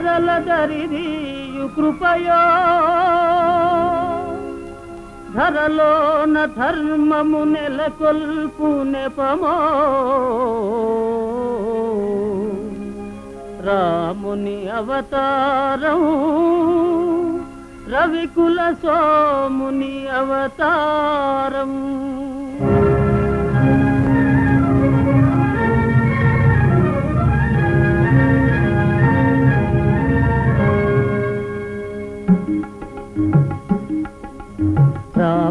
ధరల దరిదీయు కృపయో. ధరలోన ధర్మము నెలకొల్పు నెపమో రాముని అవతారం రవికుల సోముని అవతారం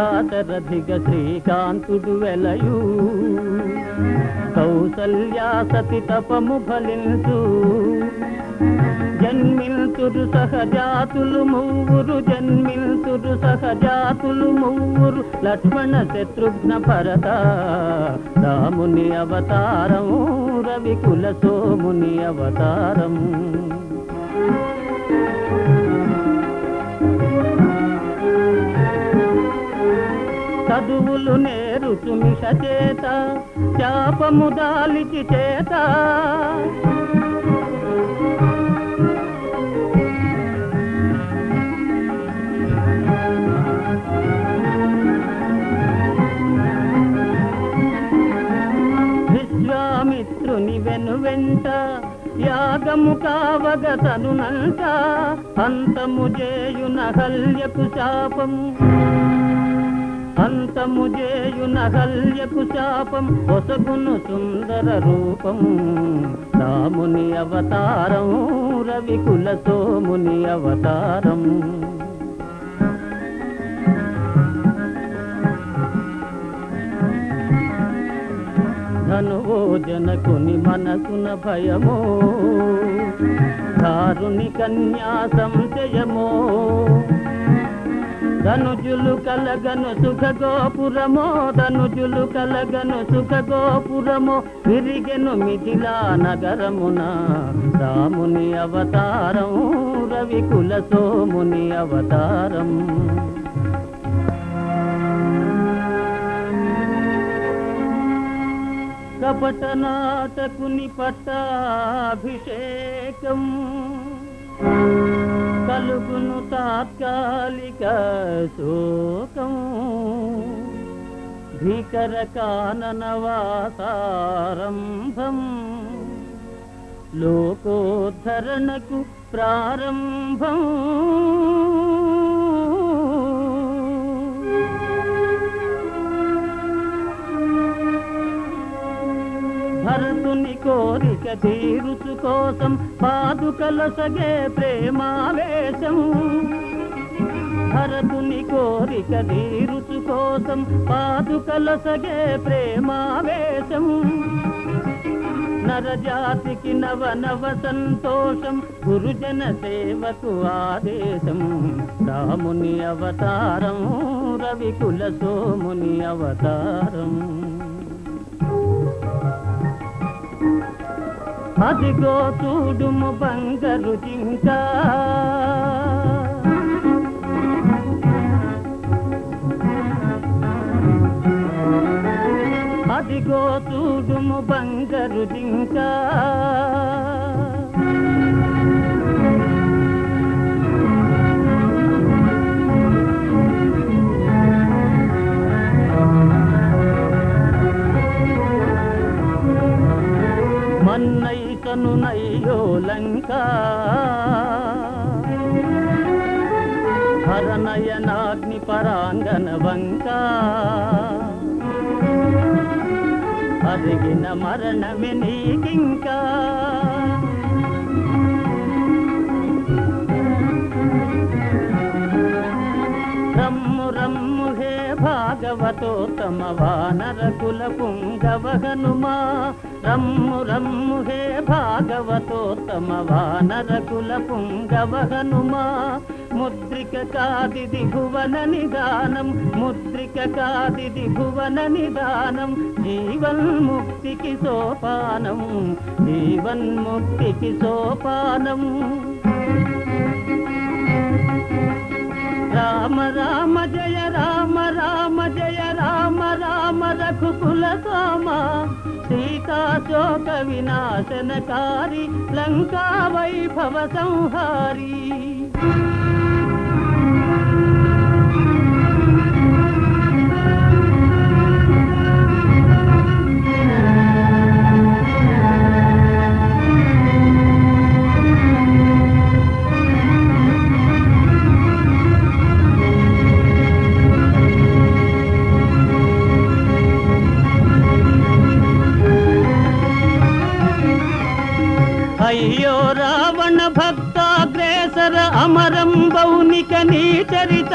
దాశరథిగ శ్రీకాంతుడు వెలయు. కౌసల్యా సతి తపము ఫలించు. జన్మిల్తురు సహజాతులు మూవురు జన్మిల్తురు సహజాతులు మూవురు లక్ష్మణ శత్రుఘ్న భరత రాముని అవతారం రవికుల సోముని అవతారం. చదువులు నేరుచు మిష చేత శాపము దాలికి చేత. విశ్వామిత్రుని వెను వెంట యాగము కావగ తనునంట అంతము చేయున హల్యకు శాపము అంతము చేయున హల్యకు శాపం ఒసగును సుందర రూపం రాముని అవతారం రవికుల సోముని అవతారం. ధనువో జనకుని మనసున భయమో దారుని కన్యా సంశయమో ధనుజులు కలగను సుఖ గోపురమో ధనుజులు కలగను సుఖ గోపురమో విరిగెను మిథిలా నగరమున. రాముని అవతారం రవికుల సోముని అవతారం. కపట నాటకుని పట్టాభిషేకం. కలుగును తాత్కాలిక శోకం. భీకర కాననవాసారంభం లోకోద్ధరణకు ప్రారంభం. భరతుని కోరిక తీరుచు కోసం పాదుకల సగే ప్రేమావేశం. భరతుని కోరిక తీరుచు కోసం పాదుకల సగే ప్రేమావేశం. నరజాతికి నవ నవ సంతోషం గురుజన సేవకు ఆదేశం. రాముని అవతారం రవికుల సోముని అవతారం. అదిగో చూడుము బంగారు జింక. అదిగో చూడుము బంగారు జింకా. మన్నైతను నయ్యో లంక. హరనయనాగ్ని పరాంగన వంక. అరిగిన మరణమే నీకింకా. రమ్ము రమ్ము భాగవతోత్తమ వానర కుల పుంగవ హనుమా రమ్ము రమ్ము హే భాగవతోత్తమ వానర కుల పుంగవ హనుమా ముద్రిక కాదిది భువన నిదానం ముద్రిక కాదిది భువన నిదానం జీవన్ముక్తికి సోపానం జీవన్ముక్తికి సోపానం. రామ రామ జయ రామ రామ జయ రామ రామ రఘుకుల సోమ. సీతాశోక వినాశనకారి లంకా వైభవ సంహారీ. అమరంబౌనిక నీ చరిత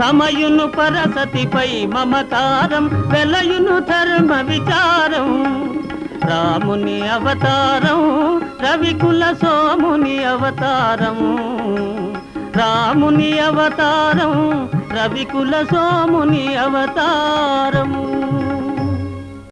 సమయును పరసతిపై మమతారం వెలయును ధర్మ విచారం. రాముని అవతారం రవికుల సోముని అవతారం. రాముని అవతారం రవికుల సోముని అవతారము